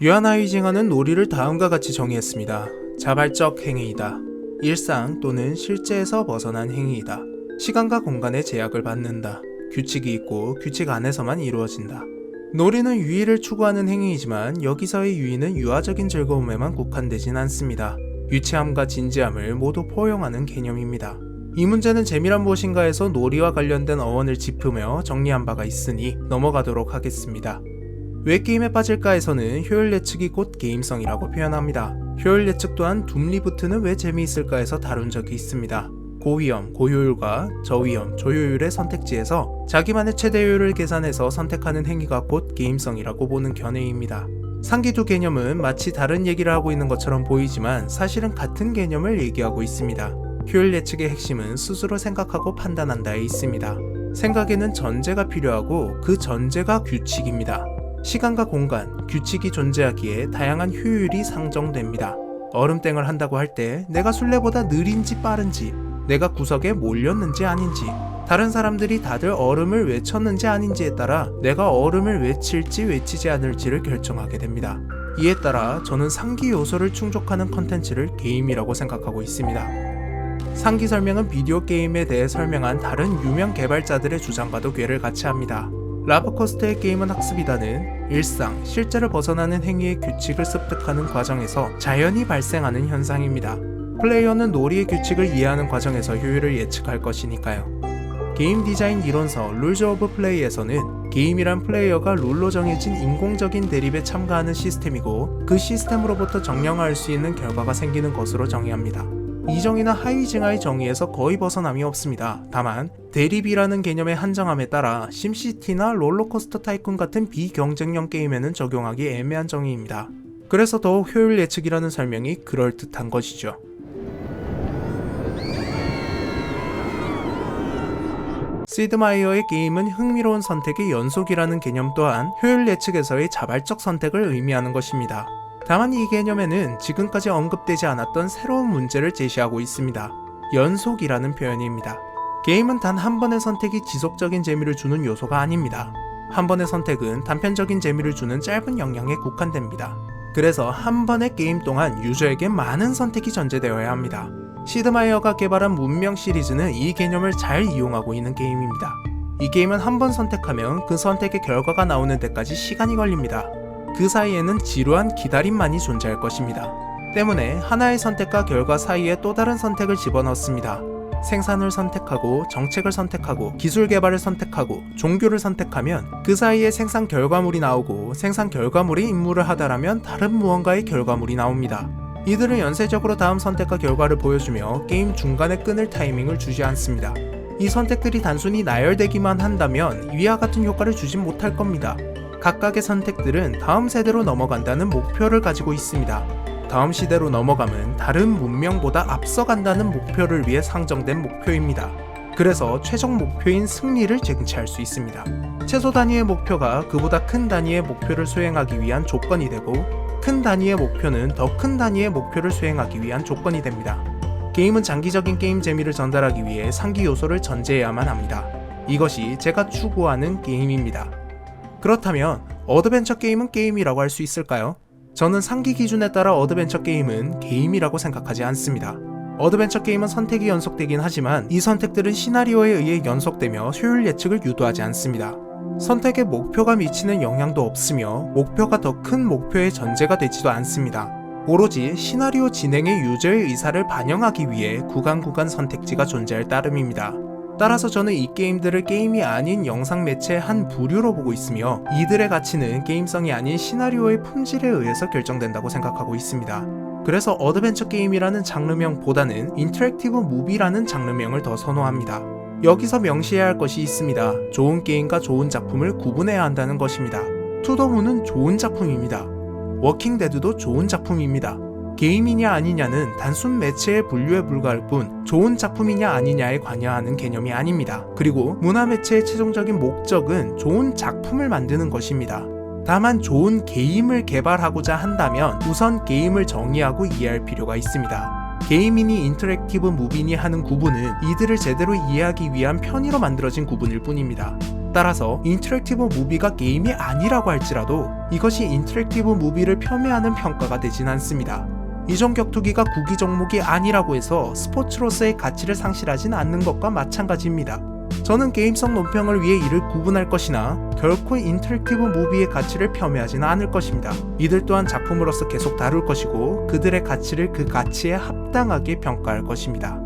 유한하이징어는 놀이를 다음과 같이 정의했습니다. 자발적 행위이다. 일상 또는 실제에서 벗어난 행위이다. 시간과 공간의 제약을 받는다. 규칙이 있고 규칙 안에서만 이루어진다. 놀이는 유의를 추구하는 행위이지만 여기서의 유의는 유아적인 즐거움에만 국한되진 않습니다. 유치함과 진지함을 모두 포용하는 개념입니다. 이 문제는 재미란 무엇인가에서 놀이와 관련된 어원을 짚으며 정리한 바가 있으니 넘어가도록 하겠습니다. 왜 게임에 빠질까에서는 효율 예측이 곧 게임성이라고 표현합니다. 효율 예측 또한 둠 리부트는 왜 재미있을까에서 다룬 적이 있습니다. 고위험, 고효율과 저위험, 저효율의 선택지에서 자기만의 최대 효율을 계산해서 선택하는 행위가 곧 게임성이라고 보는 견해입니다. 상기 두 개념은 마치 다른 얘기를 하고 있는 것처럼 보이지만 사실은 같은 개념을 얘기하고 있습니다. 효율 예측의 핵심은 스스로 생각하고 판단한다에 있습니다. 생각에는 전제가 필요하고 그 전제가 규칙입니다. 시간과 공간, 규칙이 존재하기에 다양한 효율이 상정됩니다. 얼음땡을 한다고 할 때 내가 술래보다 느린지 빠른지, 내가 구석에 몰렸는지 아닌지, 다른 사람들이 다들 얼음을 외쳤는지 아닌지에 따라 내가 얼음을 외칠지 외치지 않을지를 결정하게 됩니다. 이에 따라 저는 상기 요소를 충족하는 컨텐츠를 게임이라고 생각하고 있습니다. 상기 설명은 비디오 게임에 대해 설명한 다른 유명 개발자들의 주장과도 궤를 같이 합니다. 라브코스트의 게임은 학습이다는 일상, 실제를 벗어나는 행위의 규칙을 습득하는 과정에서 자연히 발생하는 현상입니다. 플레이어는 놀이의 규칙을 이해하는 과정에서 효율을 예측할 것이니까요. 게임 디자인 이론서 룰즈 오브 플레이에서는 게임이란 플레이어가 룰로 정해진 인공적인 대립에 참가하는 시스템이고 그 시스템으로부터 정령화할 수 있는 결과가 생기는 것으로 정의합니다. 이 정의는 하위 징하의 정의에서 거의 벗어남이 없습니다. 다만 대립이라는 개념의 한정함에 따라 심시티나 롤러코스터 타이쿤 같은 비경쟁형 게임에는 적용하기 애매한 정의입니다. 그래서 더욱 효율 예측이라는 설명이 그럴듯한 것이죠. 시드마이어의 게임은 흥미로운 선택의 연속이라는 개념 또한 효율 예측에서의 자발적 선택을 의미하는 것입니다. 다만 이 개념에는 지금까지 언급되지 않았던 새로운 문제를 제시하고 있습니다. 연속이라는 표현입니다. 게임은 단 한 번의 선택이 지속적인 재미를 주는 요소가 아닙니다. 한 번의 선택은 단편적인 재미를 주는 짧은 영향에 국한됩니다. 그래서 한 번의 게임 동안 유저에게 많은 선택이 전제되어야 합니다. 시드마이어가 개발한 문명 시리즈는 이 개념을 잘 이용하고 있는 게임입니다. 이 게임은 한 번 선택하면 그 선택의 결과가 나오는 데까지 시간이 걸립니다. 그 사이에는 지루한 기다림만이 존재할 것입니다. 때문에 하나의 선택과 결과 사이에 또 다른 선택을 집어넣습니다. 생산을 선택하고 정책을 선택하고 기술 개발을 선택하고 종교를 선택하면 그 사이에 생산 결과물이 나오고 생산 결과물이 임무를 하다라면 다른 무언가의 결과물이 나옵니다. 이들은 연쇄적으로 다음 선택과 결과를 보여주며 게임 중간에 끊을 타이밍을 주지 않습니다. 이 선택들이 단순히 나열되기만 한다면 위와 같은 효과를 주진 못할 겁니다. 각각의 선택들은 다음 세대로 넘어간다는 목표를 가지고 있습니다. 다음 시대로 넘어감은 다른 문명보다 앞서간다는 목표를 위해 상정된 목표입니다. 그래서 최종 목표인 승리를 쟁취할 수 있습니다. 최소 단위의 목표가 그보다 큰 단위의 목표를 수행하기 위한 조건이 되고 큰 단위의 목표는 더 큰 단위의 목표를 수행하기 위한 조건이 됩니다. 게임은 장기적인 게임 재미를 전달하기 위해 상기 요소를 전제해야만 합니다. 이것이 제가 추구하는 게임입니다. 그렇다면 어드벤처 게임은 게임이라고 할 수 있을까요? 저는 상기 기준에 따라 어드벤처 게임은 게임이라고 생각하지 않습니다. 어드벤처 게임은 선택이 연속되긴 하지만 이 선택들은 시나리오에 의해 연속되며 효율 예측을 유도하지 않습니다. 선택에 목표가 미치는 영향도 없으며 목표가 더 큰 목표의 전제가 되지도 않습니다. 오로지 시나리오 진행의 유저의 의사를 반영하기 위해 구간 구간 선택지가 존재할 따름입니다. 따라서 저는 이 게임들을 게임이 아닌 영상 매체의 한 부류로 보고 있으며 이들의 가치는 게임성이 아닌 시나리오의 품질에 의해서 결정된다고 생각하고 있습니다. 그래서 어드벤처 게임이라는 장르명보다는 인터랙티브 무비라는 장르명을 더 선호합니다. 여기서 명시해야 할 것이 있습니다. 좋은 게임과 좋은 작품을 구분해야 한다는 것입니다. 투더문은 좋은 작품입니다. 워킹 데드도 좋은 작품입니다. 게임이냐 아니냐는 단순 매체의 분류에 불과할 뿐 좋은 작품이냐 아니냐에 관여하는 개념이 아닙니다. 그리고 문화 매체의 최종적인 목적은 좋은 작품을 만드는 것입니다. 다만 좋은 게임을 개발하고자 한다면 우선 게임을 정의하고 이해할 필요가 있습니다. 게임이니 인터랙티브 무비니 하는 구분은 이들을 제대로 이해하기 위한 편의로 만들어진 구분일 뿐입니다. 따라서 인터랙티브 무비가 게임이 아니라고 할지라도 이것이 인터랙티브 무비를 폄훼하는 평가가 되진 않습니다. 이종 격투기가 구기 종목이 아니라고 해서 스포츠로서의 가치를 상실하진 않는 것과 마찬가지입니다. 저는 게임성 논평을 위해 이를 구분할 것이나 결코 인터랙티브 무비의 가치를 폄훼하지는 않을 것입니다. 이들 또한 작품으로서 계속 다룰 것이고 그들의 가치를 그 가치에 합당하게 평가할 것입니다.